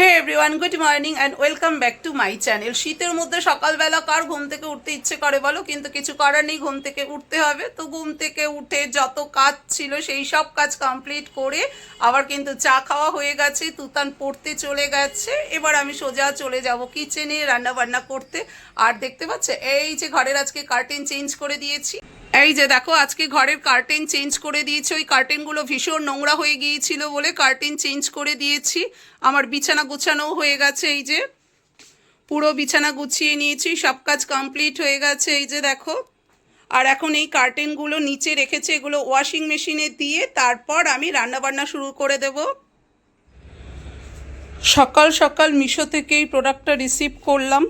Hey everyone good morning and welcome back to my channel শীতের মধ্যে সকালবেলা কার ঘুম থেকে উঠতে ইচ্ছে করে বলো? কিন্তু কিছু করার নেই, ঘুম থেকে উঠতে হবে। তো ঘুম থেকে উঠে যত কাজ ছিল সেই সব কাজ কমপ্লিট করে আবার কিন্তু চা খাওয়া হয়ে গেছে, তুতান পড়তে চলে গেছে। এবার আমি সোজা চলে যাব কিচেনে রান্না বান্না করতে। আর দেখতে পাচ্ছে, এই যে ঘরের আজকে কার্টেন চেঞ্জ করে দিয়েছি। এই যে দেখো, আজকে ঘরের কার্টেন চেঞ্জ করে দিয়েছি। ওই কার্টেনগুলো ভীষণ নোংরা হয়ে গিয়েছিল বলে কার্টেন চেঞ্জ করে দিয়েছি। আমার বিছানা গুছানোও হয়ে গেছে, এই যে। পুরো বিছানা গুছিয়ে নিয়েছি, সব কাজ কমপ্লিট হয়ে গেছে, এই যে দেখো। আর এখন এই কার্টেনগুলো নিচে রেখেছে, এগুলো ওয়াশিং মেশিনে দিয়ে তারপর আমি রান্নাবান্না শুরু করে দেব। সকাল সকাল মিশো থেকে এই প্রোডাক্টটা রিসিভ করলাম।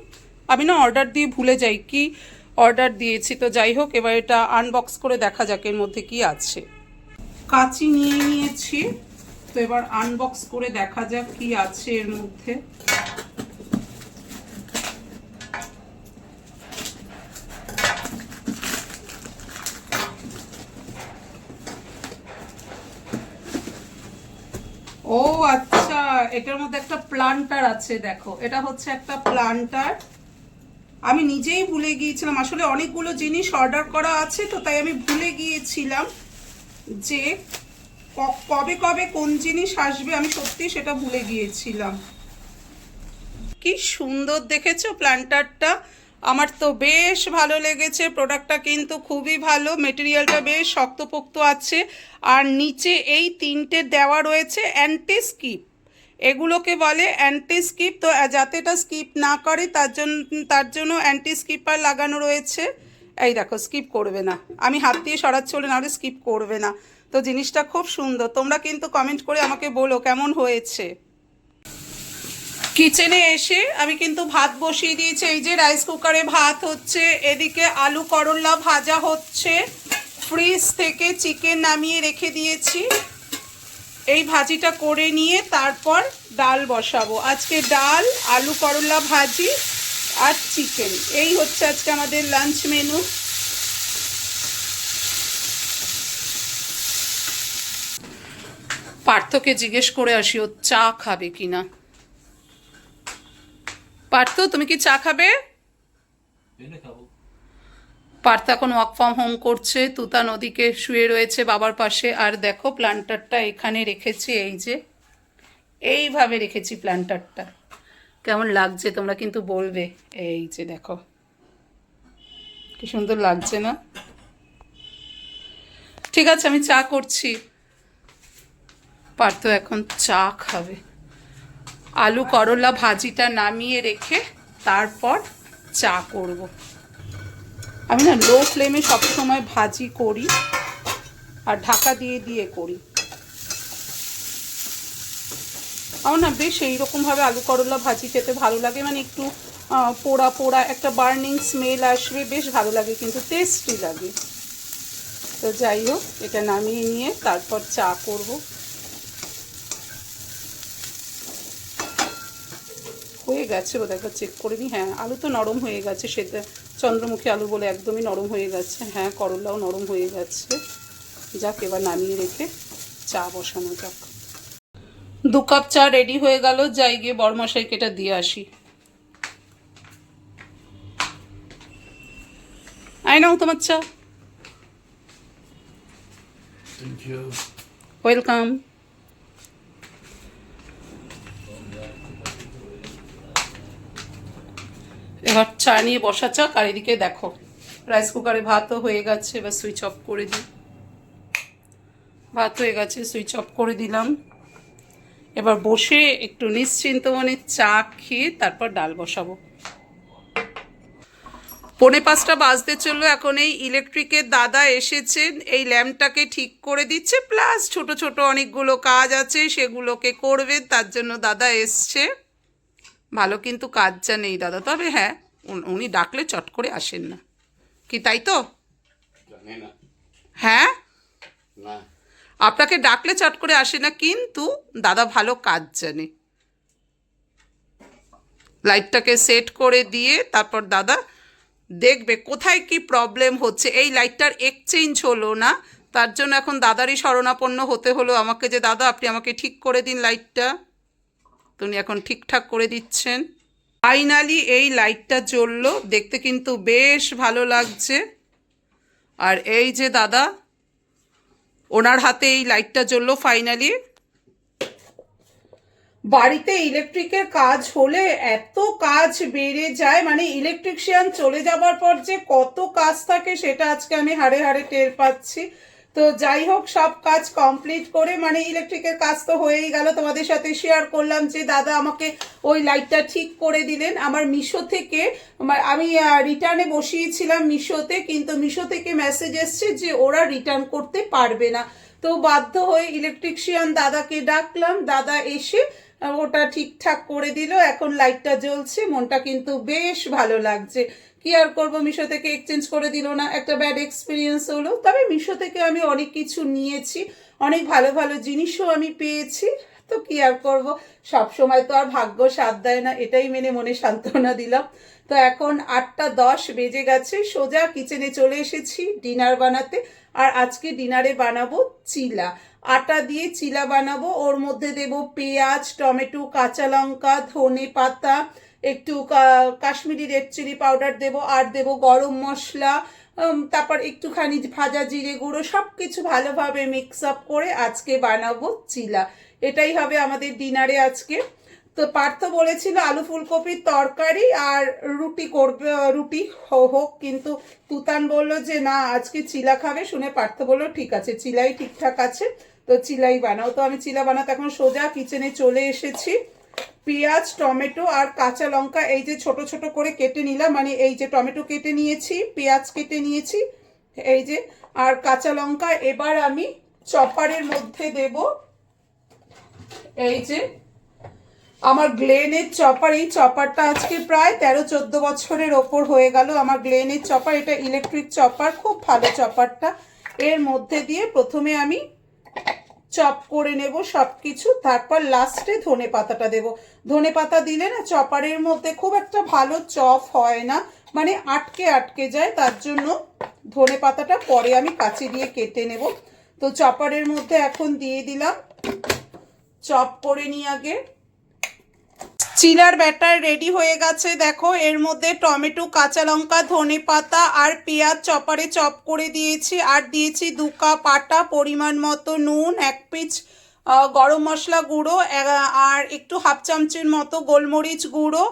আমি না অর্ডার দিয়ে ভুলে যাই, কি অর্ডার দিয়েছি। তো যাই হোক, এবার এটা আনবক্স করে দেখা যাক এর মধ্যে কি আছে। কাঁচি নিয়ে নিয়েছি। তো এবার আনবক্স করে দেখা যাক কি আছে এর মধ্যে। ও আচ্ছা এটার মধ্যে একটা প্লান্টার আছে, দেখো। এটা হচ্ছে একটা প্লান্টার আমি নিজেই ভুলে গিয়েছিলাম। আসলে অনেকগুলো জিনিস অর্ডার করা আছে, তো তাই আমি ভুলে গিয়েছিলাম যে কবে কবে কোন জিনিস আসবে, আমি সত্যি সেটা ভুলে গিয়েছিলাম। কি সুন্দর দেখেছ প্ল্যান্টারটা আমার তো বেশ ভালো লেগেছে প্রোডাক্টটা কিন্তু খুবই ভালো মেটেরিয়ালটা বেশ শক্তপোক্ত আছে। আর নিচে এই তিনটে দেওয়া রয়েছে অ্যান্টি স্কিপ এগুলোকে বলে অ্যান্টি স্কিপ তো যাতে এটা স্কিপ না করে, তার জন্য তার জন্য অ্যান্টি স্কিপার লাগানো রয়েছে। এই দেখো স্কিপ করবে না। আমি হাত দিয়ে সরাচ্ছি বলে নাহলে স্কিপ করবে না। তো, জিনিসটা খুব সুন্দর। তোমরা কিন্তু কমেন্ট করে আমাকে বলো কেমন হয়েছে। কিচেনে এসে আমি কিন্তু ভাত বসিয়ে দিয়েছি। এই যে রাইস কুকারে ভাত হচ্ছে, এদিকে আলু করল্লা ভাজা হচ্ছে। ফ্রিজ থেকে চিকেন নামিয়ে রেখে দিয়েছি। এই ভাজিটা করে নিয়ে তারপর ডাল বসাবো। আজকে ডাল, আলু করলা ভাজি আর চিকেন। এই হচ্ছে আজকে আমাদের লাঞ্চ মেনু পার্থকে জিজ্ঞেস করে আসি, ও চা খাবে কিনা? পার্থ, তুমি কি চা খাবে? খাব। পার্থ এখন ওয়ার্ক ফ্রম হোম করছে, তুতা নদীকে শুয়ে রয়েছে বাবার পাশে। আর দেখো প্লান্টারটা এখানে রেখেছি, এই যে, এইভাবে রেখেছি প্লান্টারটা কেমন লাগছে তোমরা কিন্তু বলবে। এই যে দেখো, কি সুন্দর লাগছে না? ঠিক আছে, আমি চা করছি। পার্থ এখন চা খাবে। আলু করলা ভাজিটা নামিয়ে রেখে তারপর চা করব। আমি না লো ফ্লেমে সবসময় ভাজি করি আর ঢাকা দিয়ে দিয়ে করি। আমার না বেশ এইরকমভাবে আলু করলা ভাজি খেতে ভালো লাগে মানে একটু পোড়া পোড়া একটা বার্নিং স্মেল আসবে, বেশ ভালো লাগে কিন্তু টেস্টি লাগে। তো যাই হোক, এটা নামিয়ে নিয়ে তারপর চা করব। হয়ে গেছে বোধ একবার চেক করে নিই হ্যাঁ আলু তো নরম হয়ে গেছে সেটা চন্দ্রমুখী আলু বলে একদমই নরম হয়ে গেছে। হ্যাঁ করলাও নরম হয়ে গেছে। যাক এবার নামিয়ে রেখে চা বসানো যাক। দু কাপ চা রেডি হয়ে গেল যাই গিয়ে বড়মশাইকে এটা দিয়ে আসি। আই নাও তোমার চা। ওয়েলকাম এবার চা নিয়ে বসা চাক আর এদিকে দেখো রাইস কুকারে ভাতও হয়ে গেছে, এবার সুইচ অফ করে দিই। ভাত হয়ে গেছে সুইচ অফ করে দিলাম। এবার বসে একটু নিশ্চিন্ত মনে চা খেয়ে তারপর ডাল বসাবো। পৌনে পাঁচটা বাজতে চলল, এখন এই ইলেকট্রিকের দাদা এসেছেন, এই ল্যাম্পটাকে ঠিক করে দিচ্ছে প্লাস ছোট ছোট অনেকগুলো কাজ আছে, সেগুলোকে করবে তার জন্য দাদা এসছে। ভালো কিন্তু কাজ জানে এই দাদা তবে হ্যাঁ উন- উনি ডাকলে চট করে আসেন না। কি তাই তো? হ্যাঁ? আপনাকে ডাকলে চট করে আসে না কিন্তু দাদা ভালো কাজ জানে। লাইটটাকে সেট করে দিয়ে তারপর দাদা দেখবে কোথায় কি প্রবলেম হচ্ছে। এই লাইটটার এক্সচেঞ্জ হলো না তার জন্য এখন দাদারই শরণাপন্ন হতে হলো আমাকে যে দাদা আপনি আমাকে ঠিক করে দিন লাইটটা। তো উনি এখন ঠিকঠাক করে দিচ্ছেন। ফাইনালি এই লাইটটা জ্বললো, দেখতে কিন্তু বেশ ভালো লাগছে। আর এই যে দাদা, ওনার হাতে এই লাইটটা জ্বললো ফাইনালি বাড়িতে ইলেকট্রিকের কাজ হলে এত কাজ বেড়ে যায় মানে ইলেকট্রিশিয়ান চলে যাবার পর যে কত কাজ থাকে, সেটা আজকে আমি হাড়ে হাড়ে টের পাচ্ছি। তো যাই হোক, সব কাজ কমপ্লিট করে মানে ইলেকট্রিকের কাজ তো হয়েই গেল। তোমাদের সাথে শেয়ার করলাম যে, দাদা আমাকে ওই লাইটটা ঠিক করে দিলেন। আমার মিশো থেকে আমি রিটার্নে বসিয়েছিলাম মিশোতে, কিন্তু মিশো থেকে মেসেজ এসছে যে, ওরা রিটার্ন করতে পারবে না। তো বাধ্য হয়ে ইলেকট্রিশিয়ান দাদাকে ডাকলাম। দাদা এসে ওটা ঠিকঠাক করে দিল, এখন লাইটটা জ্বলছে, মনটা কিন্তু বেশ ভালো লাগছে। কি আর করব, মিশো থেকে এক্সচেঞ্জ করে দিল না, একটা ব্যাড এক্সপিরিয়েন্স হলো। তবে মিশো থেকে আমি অনেক কিছু নিয়েছি, অনেক ভালো ভালো জিনিসও আমি পেয়েছি, তো কি আর করব? সব সময় তো আর ভাগ্য সাথ দেয় না, এটাই মেনে মনে সান্ত্বনা দিলাম। তো এখন আটটা দশ বেজে গেছে, সোজা কিচেনে চলে এসেছি ডিনার বানাতে। আর আজকে ডিনারে বানাবো চিলা। আটা দিয়ে চিলা বানাবো। ওর মধ্যে দেব পেঁয়াজ, টমেটো, কাঁচা লঙ্কা, ধনে পাতা, একটু কাশ্মীরি রেড চিলি পাউডার দেব, আর দেব গরম মশলা তারপর একটুখানি ভাজা জিরে গুঁড়ো সব কিছু ভালোভাবে মিক্স আপ করে আজকে বানাবো চিলা। এটাই হবে আমাদের ডিনারে আজকে। তো পার্থ বলেছিল আলু ফুলকপির তরকারি আর রুটি করবে রুটি হোক, কিন্তু তুতান বলল যে, না, আজকে চিলা খাবে। শুনে পার্থ বলল, ঠিক আছে, চিলাই ঠিকঠাক আছে, তো চিলাই বানাও। তো আমি চিলা বানাতে এখন সোজা কিচেনে চলে এসেছি। পেঁয়াজ, টমেটো আর কাঁচা লঙ্কা এই যে ছোট ছোট করে কেটে নিলাম মানে এই যে টমেটো কেটে নিয়েছি, পেঁয়াজ কেটে নিয়েছি, এই যে, আর কাঁচা লঙ্কা এবার আমি চপারের মধ্যে দেব, এই যে আমার গ্লেনের চপার, এই চপারটা আজকে প্রায় তেরো, চোদ্দ বছরের ওপর হয়ে গেল। আমার গ্লেনের চপার, এটা ইলেকট্রিক চপার, খুব ভালো চপারটা। এর মধ্যে দিয়ে প্রথমে আমি চপ করে নেব সব কিছু তারপর লাস্টে ধনে পাতাটা দেব। ধনে পাতা দিলে না চপারের মধ্যে খুব একটা ভালো চপ হয় না মানে আটকে আটকে যায়। তার জন্য ধনে পাতাটা পরে আমি কাঁচি দিয়ে কেটে নেব। তো চপারের মধ্যে এখন দিয়ে দিলাম। চপ করে নিই আগে। চিলার ব্যাটার রেডি হয়ে গেছে, দেখো। এর মধ্যে টমেটো, কাঁচা লঙ্কা, ধনে পাতা আর পেঁয়াজ চপারে চপ করে দিয়েছি। আর দিয়েছি দু কাপ আটা, পরিমাণ মতো নুন, এক পিচ গরম মশলা গুঁড়ো আর একটু হাফ চামচের মতো গোলমরিচ গুঁড়ো।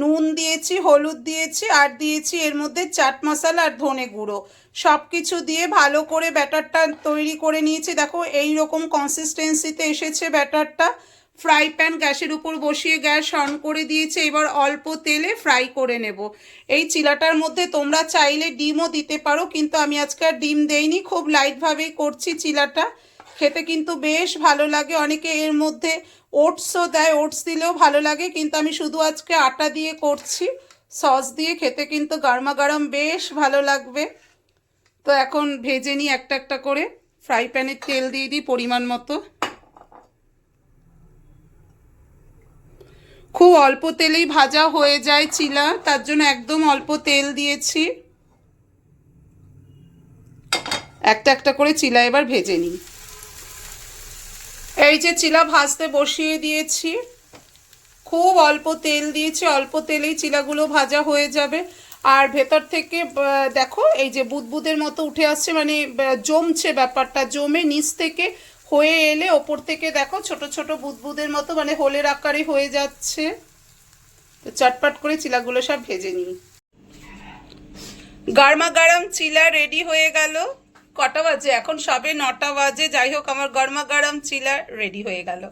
নুন দিয়েছি, হলুদ দিয়েছি, আর দিয়েছি এর মধ্যে চাট মশলা আর ধনে গুঁড়ো। সব কিছু দিয়ে ভালো করে ব্যাটারটা তৈরি করে নিয়েছি। দেখো এই রকম কনসিস্টেন্সিতে এসেছে ব্যাটারটা। ফ্রাই প্যান গ্যাসের উপর বসিয়ে গ্যাস অন করে দিয়েছে, এবার অল্প তেলে ফ্রাই করে নেব। এই চিলাটার মধ্যে তোমরা চাইলে ডিমও দিতে পারো, কিন্তু আমি আজকে আর ডিম দেইনি, খুব লাইটভাবেই করছি চিলাটা। খেতে কিন্তু বেশ ভালো লাগে, অনেকে এর মধ্যে ওটসও দেয়, ওটস দিলেও ভালো লাগে, কিন্তু আমি শুধু আজকে আটা দিয়ে করছি। সস দিয়ে খেতে কিন্তু গরমা গরম বেশ ভালো লাগবে। তো এখন ভেজে নিই একটা একটা করে, ফ্রাই প্যানের তেল দিয়ে দিই পরিমাণ মতো। খুব অল্প তেলেই ভাজা হয়ে যায় চিলা, তার জন্য একদম অল্প তেল দিয়েছি। একটা একটা করে চিলা এবার ভেজে নিই। এই যে চিলা ভাজতে বসিয়ে দিয়েছি। খুব অল্প তেল দিয়েছি, অল্প তেলেই চিলাগুলো ভাজা হয়ে যাবে। আর ভেতর থেকে দেখো, এই যে বুদবুদের মতো উঠে আসছে মানে জমছে ব্যাপারটা, জমে নিচ থেকে হয়ে এলে ওপর থেকে দেখো ছোট ছোট বুদবুদের মতো মানে হোলের আকারে হয়ে যাচ্ছে। তো চটপট করে চিলাগুলো সব ভেজে নিই। গারমা গরম চিলা রেডি হয়ে গেল। কটা বাজে? এখন সবে নটা বাজে। যাই হোক, আমার গরমা গরম চিলা রেডি হয়ে গেল।